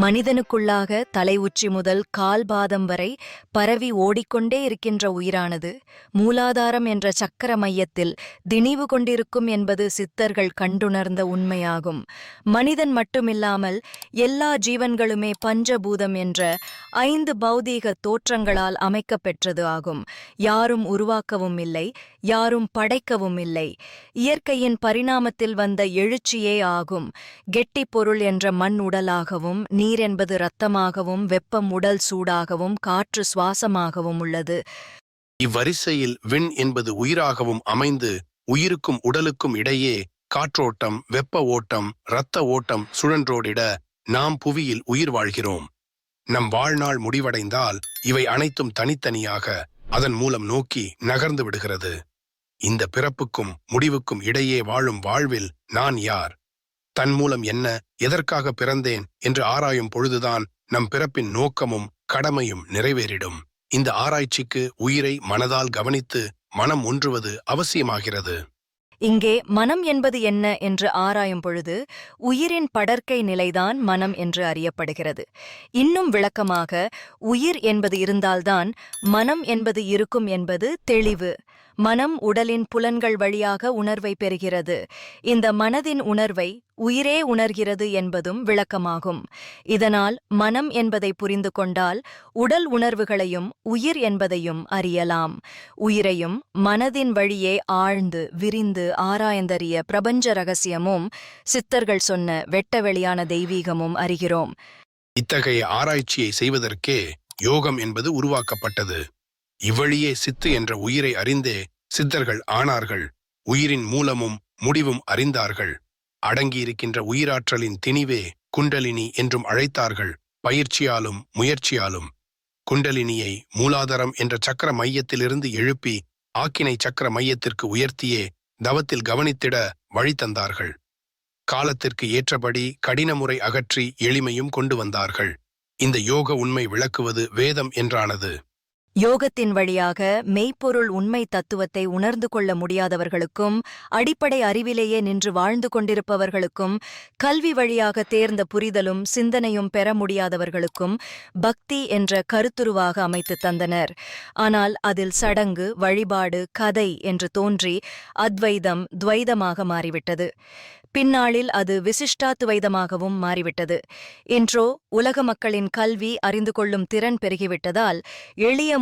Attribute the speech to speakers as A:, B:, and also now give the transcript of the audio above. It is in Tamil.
A: மனிதனுக்குள்ளாக தலை உச்சி முதல் கால் பாதம் வரை பரவி ஓடிக்கொண்டே இருக்கின்ற உயிரானது மூலாதாரம் என்ற சக்கர மையத்தில் திணிவு கொண்டிருக்கும் என்பது சித்தர்கள் கண்டுணர்ந்த உண்மையாகும். மனிதன் மட்டுமில்லாமல் எல்லா ஜீவன்களுமே பஞ்சபூதம் என்ற ஐந்து பௌதீக தோற்றங்களால் அமைக்கப்பெற்றது ஆகும். யாரும் உருவாக்கவும் இல்லை யாரும் படைக்கவும் இல்லை. இயற்கையின் பரிணாமத்தில் வந்த எழுச்சியே ஆகும். கெட்டிப் பொருள் என்ற மண் உடலாகவும் நீர் என்பது இரத்தமாகவும் வெப்பம் உடல் சூடாகவும் காற்று சுவாசமாகவும் உள்ளது.
B: இவ்வரிசையில் விண் என்பது உயிராகவும் அமைந்து உயிருக்கும் உடலுக்கும் இடையே காற்றோட்டம் வெப்ப ஓட்டம் இரத்த ஓட்டம் சுழன்றோடிட நாம் புவியில் உயிர் வாழ்கிறோம். நம் வாழ்நாள் முடிவடைந்தால் இவை அனைத்தும் தனித்தனியாக அதன் மூலம் நோக்கி நகர்ந்து விடுகிறது. இந்த பிறப்புக்கும் முடிவுக்கும் இடையே வாழும் வாழ்வில் நான் யார்? தன் மூலம் என்ன எதற்காக பிறந்தேன் என்று ஆராயும் பொழுதுதான் நம் பிறப்பின் நோக்கமும் கடமையும் நிறைவேறிடும். இந்த ஆராய்ச்சிக்கு உயிரை மனதால் கவனித்து மனம் ஒன்றுவது அவசியமாகிறது.
A: இங்கே மனம் என்பது என்ன என்று ஆராயும் பொழுது உயிரின் படர்க்கை நிலைதான் மனம் என்று அறியப்படுகிறது. இன்னும் விளக்கமாக உயிர் என்பது இருந்தால்தான் மனம் என்பது இருக்கும் என்பது தெளிவு. மனம் உடலின் புலன்கள் வழியாக உணர்வை பெறுகிறது. இந்த மனதின் உணர்வை உயிரே உணர்கிறது என்பதும் விளக்கமாகும். இதனால் மனம் என்பதை புரிந்து கொண்டால் உடல் உணர்வுகளையும் உயிர் என்பதையும் அறியலாம். உயிரையும் மனதின் வழியே ஆழ்ந்து விரிந்து ஆராய்ந்தறிய பிரபஞ்ச ரகசியமும் சித்தர்கள் சொன்ன வெட்ட வெளியான தெய்வீகமும் அறிகிறோம்.
B: இத்தகைய ஆராய்ச்சியை செய்வதற்கே யோகம் என்பது உருவாக்கப்பட்டது. இவ்வழியே சித்து என்ற உயிரை அறிந்தே சித்தர்கள் ஆனார்கள். உயிரின் மூலமும் முடிவும் அறிந்தார்கள். அடங்கியிருக்கின்ற உயிராற்றலின் திணிவே குண்டலினி என்றும் அழைத்தார்கள். பயிற்சியாலும் முயற்சியாலும். குண்டலினியை மூலாதாரம் என்ற சக்கர மையத்திலிருந்து எழுப்பி ஆக்கினை சக்கர மையத்திற்கு உயர்த்தியே தவத்தில் கவனித்திட வழி தந்தார்கள். காலத்திற்கு ஏற்றபடி கடின முறை அகற்றி எளிமையும் கொண்டு வந்தார்கள். இந்த யோக உண்மை விளக்குவது வேதம் என்றானது.
A: யோகத்தின் வழியாக மெய்ப்பொருள் உண்மை தத்துவத்தை உணர்ந்து கொள்ள முடியாதவர்களுக்கும் அடிப்படை அறிவிலேயே நின்று வாழ்ந்து கொண்டிருப்பவர்களுக்கும் கல்வி வழியாக தேர்ந்த புரிதலும் சிந்தனையும் பெற முடியாதவர்களுக்கும் பக்தி என்ற கருத்துருவாக அமைத்து தந்தனர். ஆனால் அதில் சடங்கு வழிபாடு கதை என்று தோன்றி அத்வைதம் துவைதமாக மாறிவிட்டது. பின்னாளில் அது விசிஷ்டாத்துவைதமாகவும் மாறிவிட்டது. இன்றோ உலக மக்களின் கல்வி அறிந்து கொள்ளும் திறன் பெருகிவிட்டதால் எளிய